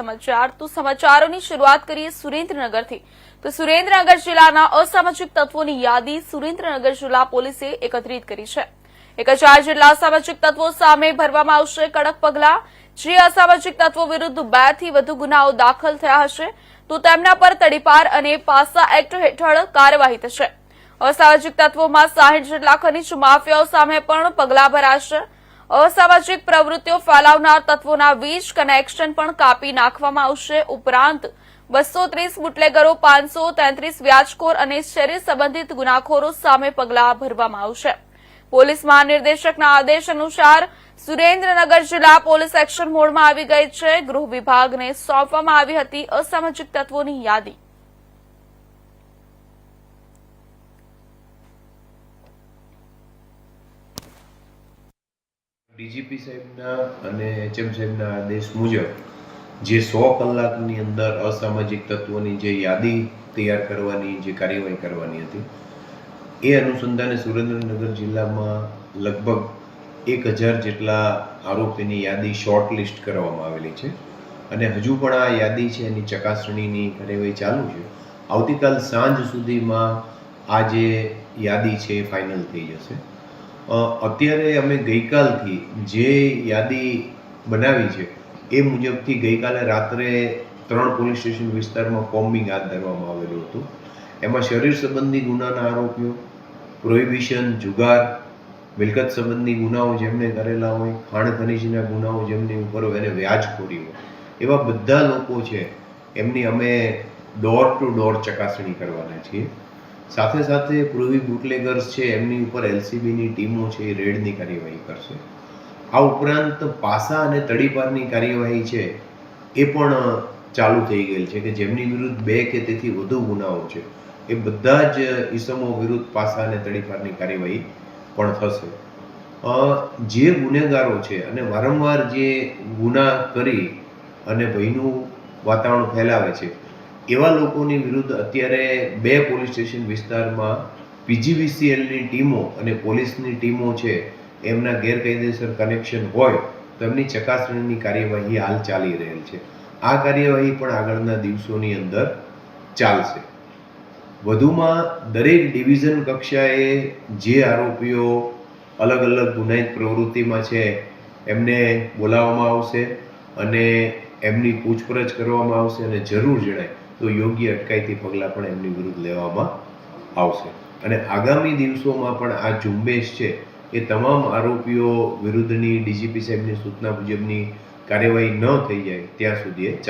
સમાચાર. તો સમાચારોની શરૂઆત કરીએ સુરેન્દ્રનગરથી. તો સુરેન્દ્રનગર જિલ્લાના અસામાજિક તત્વોની યાદી સુરેન્દ્રનગર જિલ્લા પોલીસે એકત્રિત કરી છે. એક હજાર જેટલા અસામાજિક તત્વો સામે ભરવામાં આવશે કડક પગલાં. જે અસામાજિક તત્વો વિરુદ્ધ બેથી વધુ ગુનાઓ દાખલ થયા હશે, તો તેમના પર તડીપાર અને પાસા એક્ટ હેઠળ કાર્યવાહી થશે. અસામાજિક તત્વોમાં સાહીઠ જેટલા ખનીજ માફિયાઓ સામે પણ પગલાં ભરાશે. અસામાજિક પ્રવૃત્તિઓ ફેલાવનાર તત્વોના વીજ કનેક્શન પણ કાપી નાખવામાં આવશે. ઉપરાંત બસો ત્રીસ બુટલેગરો, પાંચસો તેત્રીસ વ્યાજખોર અને શરીર સંબંધિત ગુનાખોરો સામે પગલાં ભરવામાં આવશે. પોલીસ મહાનિર્દેશકના આદેશ અનુસાર સુરેન્દ્રનગર જિલ્લા પોલીસ એક્શન મોડમાં આવી ગઈ છે. ગૃહ વિભાગને સોંપવામાં આવી હતી અસામાજિક તત્વોની યાદી. ડીજીપી સાહેબના અને એચએમ સાહેબના આદેશ મુજબ જે સો કલાકની અંદર અસામાજિક તત્વોની જે યાદી તૈયાર કરવાની, જે કાર્યવાહી કરવાની હતી, એ અનુસંધાને સુરેન્દ્રનગર જિલ્લામાં લગભગ એક હજાર જેટલા આરોપીની યાદી શોર્ટ લિસ્ટ કરવામાં આવેલી છે. અને હજુ પણ આ યાદી છે, એની ચકાસણીની કાર્યવાહી ચાલુ છે. આવતીકાલ સાંજ સુધીમાં આ જે યાદી છે, એ ફાઇનલ થઈ જશે. અત્યારે અમે ગઈકાલથી જે યાદી બનાવી છે, એ મુજબથી ગઈકાલે રાત્રે ત્રણ પોલીસ સ્ટેશન વિસ્તારમાં કોમ્બિંગ હાથ ધરવામાં આવેલું હતું. એમાં શરીર સંબંધી ગુનાના આરોપીઓ, પ્રોહિબિશન, જુગાર, મિલકત સંબંધી ગુનાઓ જેમને કરેલા હોય, ખાણ ખનીજના ગુનાઓ જેમની ઉપર હોય એને વ્યાજખોરી હોય, એવા બધા લોકો છે, એમની અમે ડોર ટુ ડોર ચકાસણી કરવાના છીએ. સાથે સાથે પૂર્વી બુટલેગર્સ છે, એમની ઉપર એલસીબીની ટીમો છે, એ રેડની કાર્યવાહી કરશે. આ ઉપરાંત પાસા અને તડીપારની કાર્યવાહી છે, એ પણ ચાલુ થઈ ગયેલ છે કે જેમની વિરુદ્ધ બે કે તેથી વધુ ગુનાઓ છે. એ બધા જ ઈસમો વિરુદ્ધ પાસા અને તડીપારની કાર્યવાહી પણ થશે. જે ગુનેગારો છે અને વારંવાર જે ગુના કરી અને ભયનું વાતાવરણ ફેલાવે છે એવા લોકોની વિરુદ્ધ અત્યારે બે પોલીસ સ્ટેશન વિસ્તારમાં પીજીવીસીએલની ટીમો અને પોલીસની ટીમો છે, એમના ગેરકાયદેસર કનેક્શન હોય, તો એમની ચકાસણીની કાર્યવાહી હાલ ચાલી રહેલ છે. આ કાર્યવાહી પણ આગળના દિવસોની અંદર ચાલશે. વધુમાં દરેક ડિવિઝન કક્ષાએ જે આરોપીઓ અલગ અલગ ગુનાહિત પ્રવૃત્તિમાં છે, એમને બોલાવવામાં આવશે અને એમની પૂછપરછ કરવામાં આવશે અને જરૂર જણાય. તો યોગ્ય અટકાયતી પગલાં પણ એમની વિરુદ્ધ લેવામાં આવશે. અને આગામી દિવસોમાં પણ આ ઝુંબેશ છે, એ તમામ આરોપીઓ વિરુદ્ધની, ડીજીપી સાહેબની સૂચના મુજબની કાર્યવાહી ન થઈ જાય, ત્યાં સુધી